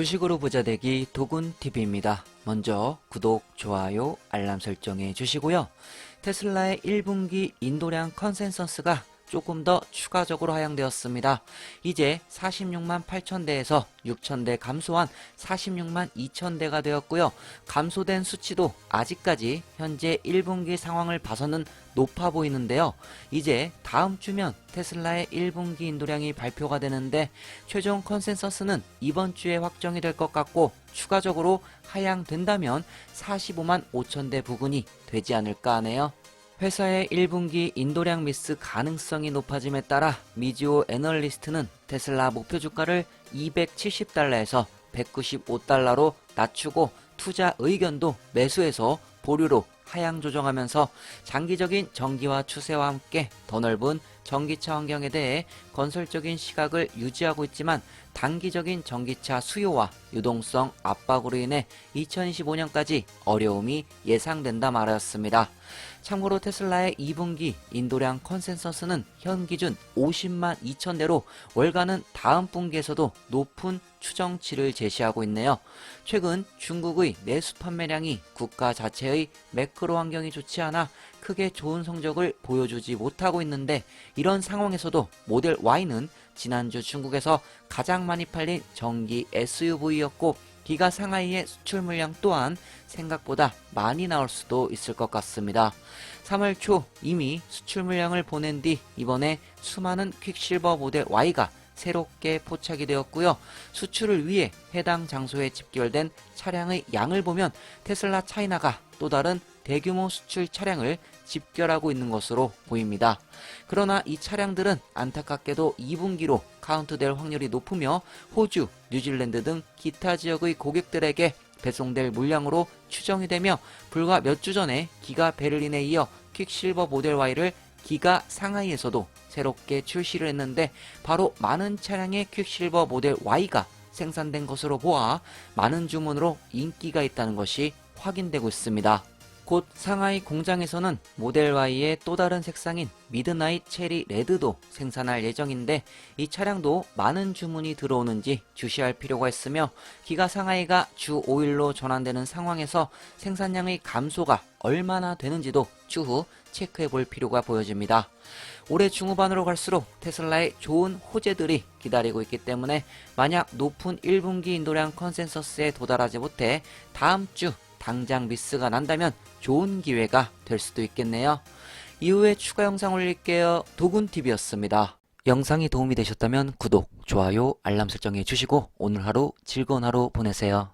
주식으로 부자 되기 도군TV입니다. 먼저 구독, 좋아요, 알람 설정해 주시고요. 테슬라의 1분기 인도량 컨센서스가 조금 더 추가적으로 하향되었습니다. 이제 46만 8천 대에서 6천 대 감소한 46만 2천 대가 되었고요. 감소된 수치도 아직까지 현재 1분기 상황을 봐서는 높아 보이는데요. 이제 다음 주면 테슬라의 1분기 인도량이 발표가 되는데 최종 컨센서스는 이번 주에 확정이 될 것 같고 추가적으로 하향된다면 45만 5천 대 부근이 되지 않을까 하네요. 회사의 1분기 인도량 미스 가능성이 높아짐에 따라 미지오 애널리스트는 테슬라 목표 주가를 270달러에서 195달러로 낮추고 투자 의견도 매수해서 보류로 하향 조정하면서 장기적인 전기화 추세와 함께 더 넓은 전기차 환경에 대해 건설적인 시각을 유지하고 있지만 단기적인 전기차 수요와 유동성 압박으로 인해 2025년까지 어려움이 예상된다 말하였습니다. 참고로 테슬라의 2분기 인도량 컨센서스는 현 기준 50만 2천 대로 월가는 다음 분기에서도 높은 추정치를 제시하고 있네요. 최근 중국의 내수 판매량이 국가 자체의 매크로 환경이 좋지 않아 크게 좋은 성적을 보여주지 못하고 있는데 이런 상황에서도 모델 Y는 지난주 중국에서 가장 많이 팔린 전기 SUV였고 기가 상하이의 수출 물량 또한 생각보다 많이 나올 수도 있을 것 같습니다. 3월 초 이미 수출 물량을 보낸 뒤 이번에 수많은 퀵실버 모델 Y가 새롭게 포착이 되었고요. 수출을 위해 해당 장소에 집결된 차량의 양을 보면 테슬라 차이나가 또 다른 대규모 수출 차량을 집결하고 있는 것으로 보입니다. 그러나 이 차량들은 안타깝게도 2분기로 카운트될 확률이 높으며 호주, 뉴질랜드 등 기타 지역의 고객들에게 배송될 물량으로 추정이 되며 불과 몇 주 전에 기가 베를린에 이어 퀵실버 모델 Y를 기가 상하이에서도 새롭게 출시를 했는데 바로 많은 차량의 퀵실버 모델 Y가 생산된 것으로 보아 많은 주문으로 인기가 있다는 것이 확인되고 있습니다. 곧 상하이 공장에서는 모델 Y의 또 다른 색상인 미드나잇 체리 레드도 생산할 예정인데 이 차량도 많은 주문이 들어오는지 주시할 필요가 있으며 기가 상하이가 주 5일로 전환되는 상황에서 생산량의 감소가 얼마나 되는지도 추후 체크해 볼 필요가 보여집니다. 올해 중후반으로 갈수록 테슬라의 좋은 호재들이 기다리고 있기 때문에 만약 높은 1분기 인도량 컨센서스에 도달하지 못해 다음 주 당장 미스가 난다면 좋은 기회가 될 수도 있겠네요. 이후에 추가 영상 올릴게요. 도군TV였습니다. 영상이 도움이 되셨다면 구독, 좋아요, 알람 설정해 주시고 오늘 하루 즐거운 하루 보내세요.